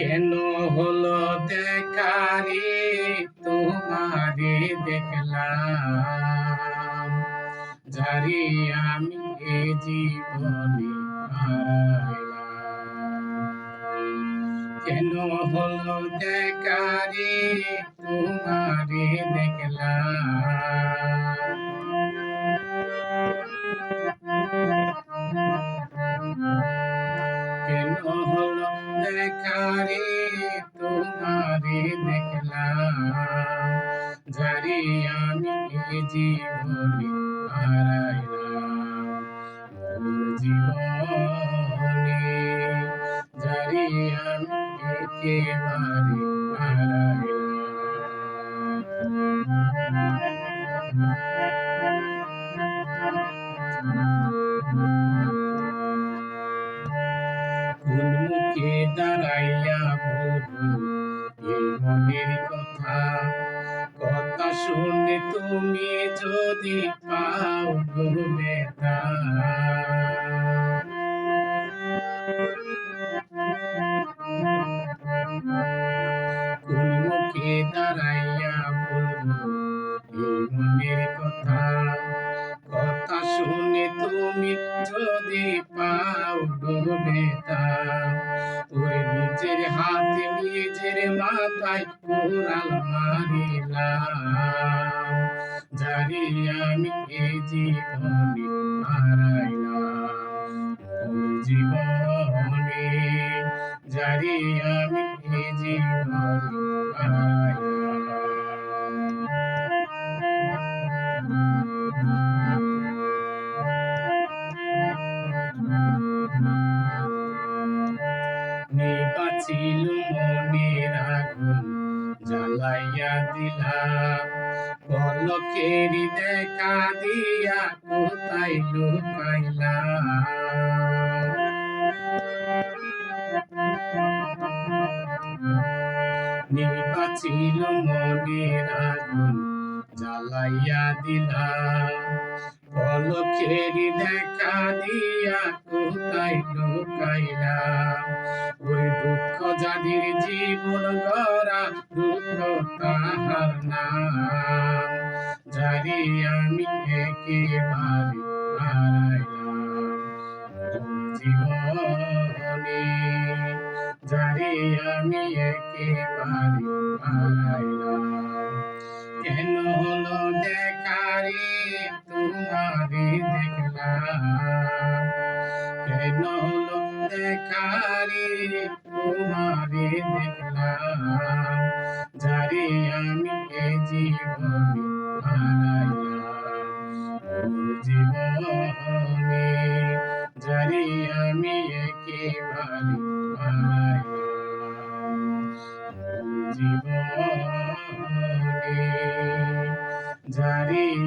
কেন হলো দেখারে? তোমারে দেখলাম। যারে আমি এ জীবনে কেন হলো দেখারে? তোমারে দেখলাম। দেখারে তোমারে দেখলাম। যারে আমি জীবনে হারাইলাম। মোর জীবনে যারে আমি একেবারে হারাইলাম। দাঁড়াইয়া বলব এই মনের কথা। কথা শুনে তুমি যদি পাও বেতা যদি পাও নিজের হাতে নিজের মাথায় কোরাল আমি এ জীবনে জীবনে। জানি আমি এ জীবনে হারাইলাম। নিবাছিল মনের আগুন, জ্বালাইয়া দিলাম। পলকের দেখা দিয়া কোথায় লুকাইলাম? নিবাছিল মনের আগুন, জ্বালাইয়া দিলাম। পলকের দেখা দিয়া কোথায় লুকাইলাম ওই দুঃখ যাদের জীবন গড়া, দুঃখ তাহার নাম যারে আমি একেবারে হারাইলাম জীবনে। যারে আমি একেবারে হারাইলাম। কেন হলো দেখারে তোমারে দেখলাম কেন আমি এ জীবনে হারাইলাম। জীবনে। যারে আমি একেবারে হারাইলাম। জীবনে। যারে